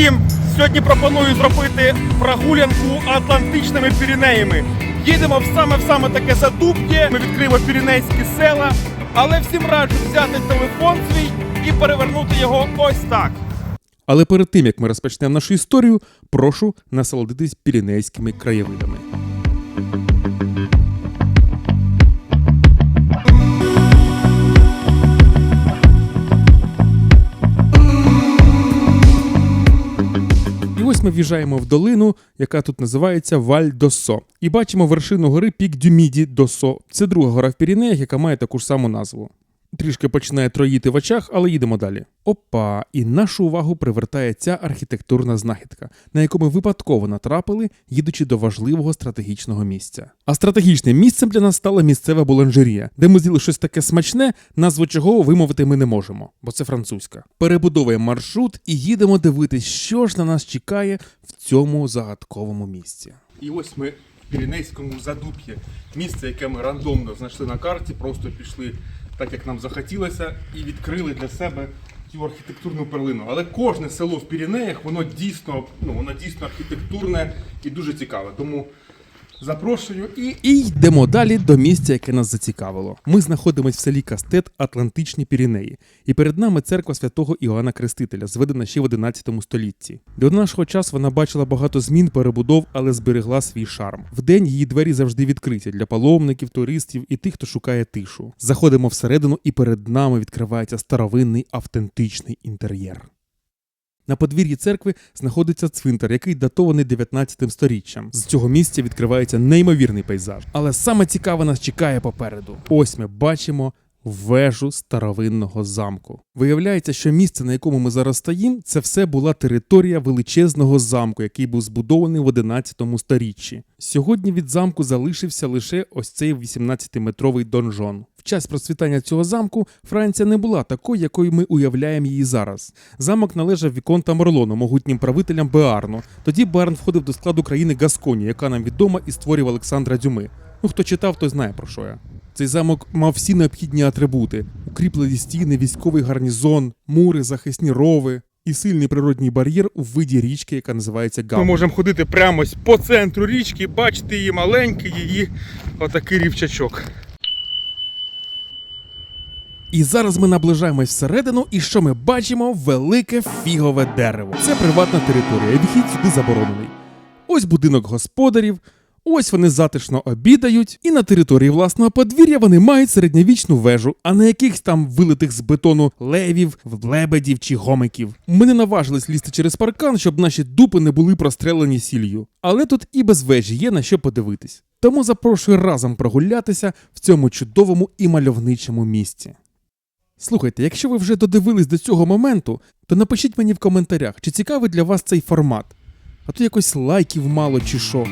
всім! Сьогодні пропоную зробити прогулянку Атлантичними Піренеями. Їдемо в саме в саме таке задуб'є. Ми відкриємо піренейські села, але всім раджу взяти телефон свій і перевернути його ось так. Але перед тим як ми розпочнемо нашу історію, прошу насолодитись піренейськими краєвидами. Ось ми в'їжджаємо в долину, яка тут називається Валь Досо. І бачимо вершину гори Пік Дюміді Досо. Це друга гора в Піренеях, яка має таку ж саму назву. Трішки починає троїти в очах, але їдемо далі. Опа, і нашу увагу привертає ця архітектурна знахідка, на яку ми випадково натрапили, їдучи до важливого стратегічного місця. А стратегічним місцем для нас стала місцева буланжерія, де ми з'їли щось таке смачне, назву чого вимовити ми не можемо, бо це французька. Перебудовуємо маршрут і їдемо дивитись, що ж на нас чекає в цьому загадковому місці. І ось ми в Піренейському задуб'ї. Місце, яке ми рандомно знайшли на карті, просто пішли так, як нам захотілося, і відкрили для себе цю архітектурну перлину. Але кожне село в Піренеях, воно дійсно, ну, воно дійсно архітектурне і дуже цікаве. Тому запрошую і І йдемо далі до місця, яке нас зацікавило. Ми знаходимося в селі Кастет Атлантичні Піренеї, і перед нами церква святого Іоанна Крестителя, зведена ще в 11 столітті. До нашого часу вона бачила багато змін, перебудов, але зберегла свій шарм. Вдень її двері завжди відкриті для паломників, туристів і тих, хто шукає тишу. Заходимо всередину, і перед нами відкривається старовинний автентичний інтер'єр. На подвір'ї церкви знаходиться цвинтар, який датований 19 сторіччям. З цього місця відкривається неймовірний пейзаж. Але саме цікаве нас чекає попереду. Ось ми бачимо вежу старовинного замку. Виявляється, що місце, на якому ми зараз стоїмо, це все була територія величезного замку, який був збудований в 11 сторіччі. Сьогодні від замку залишився лише ось цей 18-метровий донжон. В час процвітання цього замку Франція не була такою, якою ми уявляємо її зараз. Замок належав Віконта Морлону, могутнім правителям Беарну. Тоді Беарн входив до складу країни Гасконі, яка нам відома і створював Олександра Дюми. Ну хто читав, той знає про що я. Цей замок мав всі необхідні атрибути: укріплені стіни, військовий гарнізон, мури, захисні рови і сильний природній бар'єр у виді річки, яка називається ми можемо ходити прямо по центру річки, бачити її маленький, її отакий рівчачок. І зараз ми наближаємось всередину, і що ми бачимо? Велике фігове дерево. Це приватна територія, вхід сюди заборонений. Ось будинок господарів. Ось вони затишно обідають, і на території власного подвір'я вони мають середньовічну вежу, а не якихось там вилитих з бетону левів, лебедів чи гомиків. Ми не наважились лізти через паркан, щоб наші дупи не були прострелені сіллю. Але тут і без вежі є на що подивитись. Тому запрошую разом прогулятися в цьому чудовому і мальовничому місці. Слухайте, якщо ви вже додивились до цього моменту, то напишіть мені в коментарях, чи цікавий для вас цей формат. А то якось лайків мало чи що.